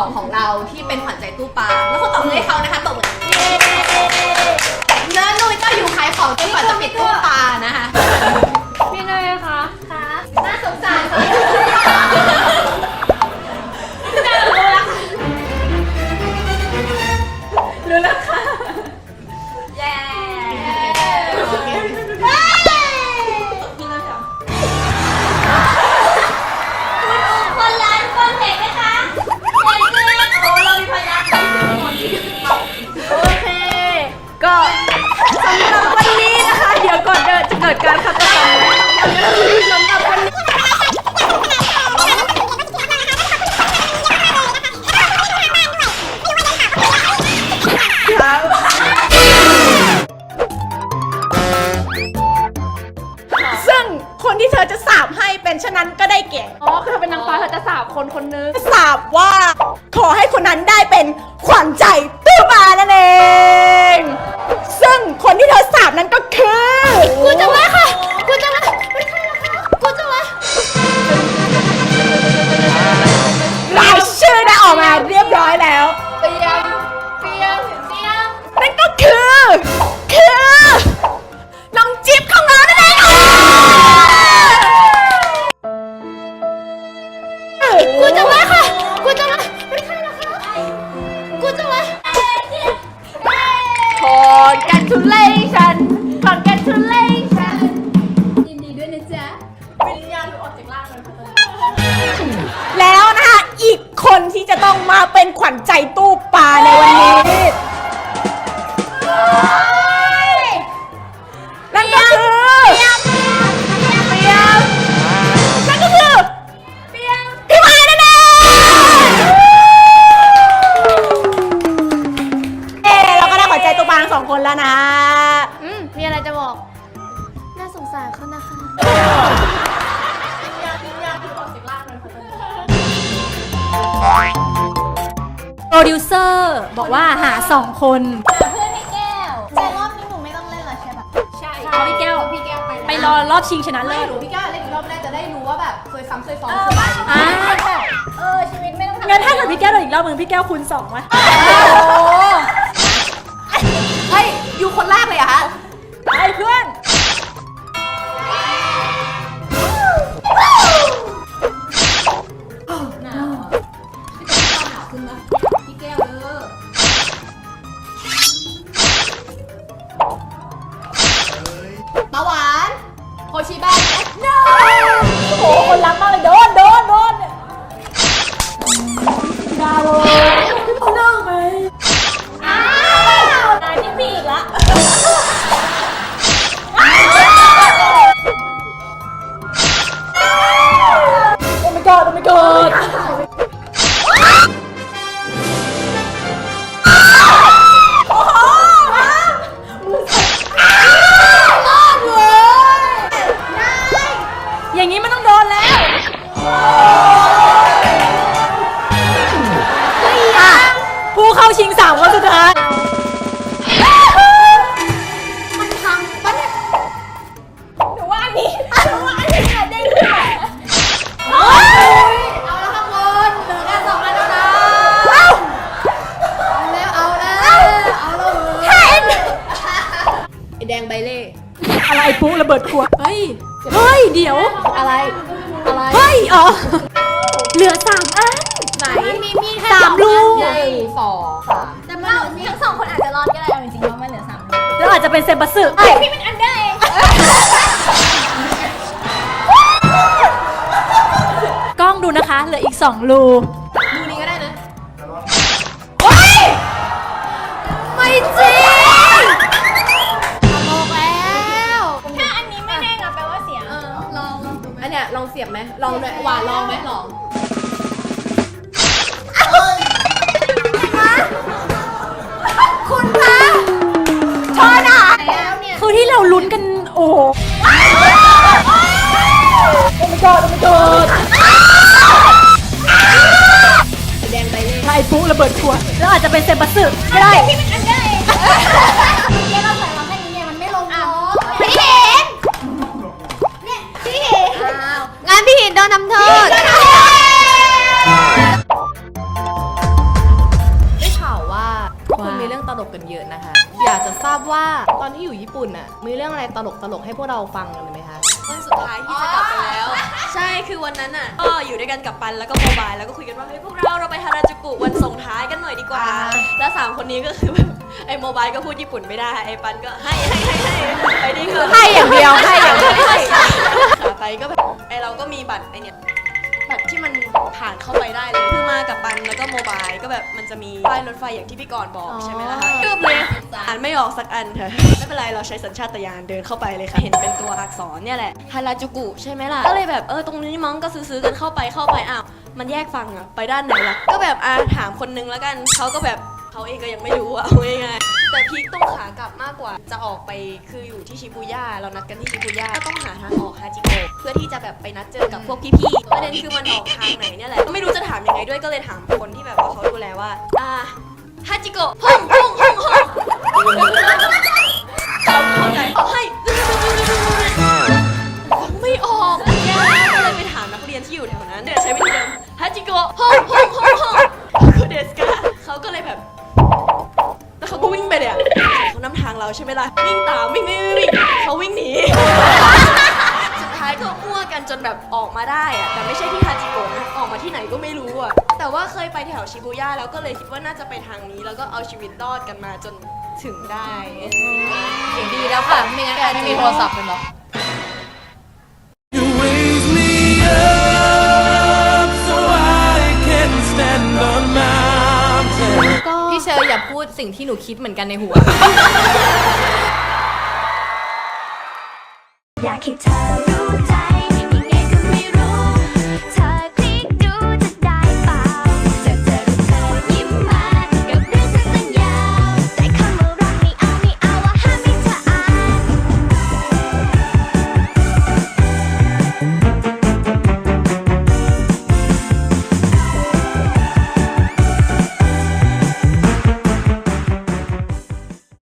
อบของเราที่เป็นขวัญใจตู้ปลาแล้วคนตอบให้เขานะคะตอบมือเนื้อนุ่ยก็อยู่ขายของจนกว่าจะปิดตู้ปลานะคะ ฟ้าเธอจะสาบคนคนนึง สาบว่า ขอให้คนนั้นได้เป็นขวัญใจ องมาเป็นขวัญใจตู้ปลาในวันนี้นั่นก็คือเปียงเปียงนั่นก็คือเปียงพี่ไม้นั่นเองเอ๊เราก็ได้ขวัญใจตู้ปลาทั้งสองคนแล้วนะ อืมมีอะไรจะบอก น่าสงสารเขานะคะ โปรดิวเซอร์บอกว่าหาสองคนเพื่อนให้แก้วแต่รอบนี้หนูไม่ต้องเล่นแล้วใช่ปะใช่พี่แก้ว พี่แก้วไปนะไปรอรอบชิงชนะไม่เลิศหนูพี่แก้วเล่นอีกรอบแรกจะได้รู้ว่าแบบเคยซ้ำเคยซ้อนเอเคอยอะไรบ้านแบบเออชีวิตไม่ต้องทำงั้นถ้าเกิดพี่แก้วโดนอีกรอบมึงพี่แก้วคูณสองไหมเฮ้ยอยู่คนแรกเลยเหรอะคะ ใบเล่ อะไรปุ๊ระเบิดขวด เฮ้ย เฮ้ย เดี๋ยว อะไร อะไร เฮ้ย อ๋อ เหลือสามอัน ไหนมีมีแค่สามลูก หนึ่งสองสามแต่เราทั้งสองคนอาจจะรอดก็ได้เอาจริงๆเพราะมันเหลือสามลูกแล้วอาจจะเป็นเซนบัสสึพี่เป็นอันเดอร์เองกล้องดูนะคะ เหลืออีกสองรู ไหมลองด้วยหวานลองไหมลอง คุณคะชอนะแล้วเนี่ยคือที่เราลุ้นกัน โอ้โหโอ้ my god โอ้ my god แดงใบเล่ไล่ปุ๊ระเบิดขวดแล้วอาจจะเป็นเซนบัสสึก็ได้พี่เป็นอันเดอร์เองาวงานพี่หินโดนทำโทษตลกกันเยอะนะคะ อยากจะทราบว่าตอนที่อยู่ญี่ปุ่นน่ะมีเรื่องอะไรตลกตลกๆให้พวกเราฟังกันเลยไหมคะ วันสุดท้ายที่จะกลับไปแล้ว ใช่คือวันนั้นอะก็อยู่ด้วยกันกับปันแล้วก็โมบายแล้วก็คุยกันว่าเฮ้ยพวกเราเราไปฮาราจูกุวันส่งท้ายกันหน่อยดีกว่าแล้วสามคนนี้ก็คือแบบไอ้โมบายก็พูดญี่ปุ่นไม่ได้ไอ้ปันก็ให้ให้ให้ให้ไปนี่ก็ให้อย่างเดียวให้อย่างเดียวให้ขา ไปก็แบบไอ้เราก็มีบัตรไอเนี่ยแบบที่มันผ่านเข้าไปได้เลยคือมากับปันแล้วก็โมบายก็แบบมันจะมีป้ายรถไฟอย่างที่พี่กรณ์บอกใช่ไหมล่ะคะคืบเลยอ่านไม่ออกสักอันเถอะไม่เป็นไรเราใช้สัญชาตญาณเดินเข้าไปเลยค่ะ เห็นเป็นตัวอักษรเนี่ยแหละฮาราจูกุใช่ไหมล่ะก็เลยแบบเออตรงนี้มั้งก็ซื้อๆกันเข้าไปเข้าไปอ้าวมันแยกฟังอะไปด้านไหนล่ะก็แบบอะถามคนนึงแล้วกันเขาก็แบบเขาเองก็ยังไม่รู้อะเอาง่ายๆ แต่พีคต้องขากลับมากกว่า จะออกไปคืออยู่ที่ชิบูย่าเรานัดกันที่ชิบูย่าก็ต้องหาทางออกฮาจิโกะเพื่อที่จะแบบไปนัดเจอกับพวกพี่ๆประเด็นคือมันออกทางไหนเนี่ยแหละก็ไม่รู้จะถามยังไงด้วยก็เลยถามคนที่แบบว่าเขาดูแลว่าอ่าฮาจิโกะห้องห้องห้องห้องเขาเข้าใจให้ฟังไม่ออกแย่ก็เลยไปถามนักเรียนที่อยู่แถวนั้นเดี๋ยวใช้วิธีเดิมฮาจิโกะห้องห้อง ช่ไหมล่ะวิ่งตามวิ่งวิ่งวิ่งเขาวิ่งหนี สุดท้ายก็มั่วกันจนแบบออกมาได้อะแต่ไม่ใช่ที่ฮาจิโกะนะออกมาที่ไหนก็ไม่รู้อะแต่ว่าเคยไปแถวชิบูย่าแล้วก็เลยคิดว่าน่าจะไปทางนี้ แล้วก็เอาชีวิตรอดกันมาจนถึงได้ ดีแล้วค่ะ ไม่งั้นแอนไม่มีโทรศัพท์เลยหรอ พี่เชอร์อย่าพูดสิ่งที่หนูคิดเหมือนกันในหัว อยากให้เธอรู้ใจ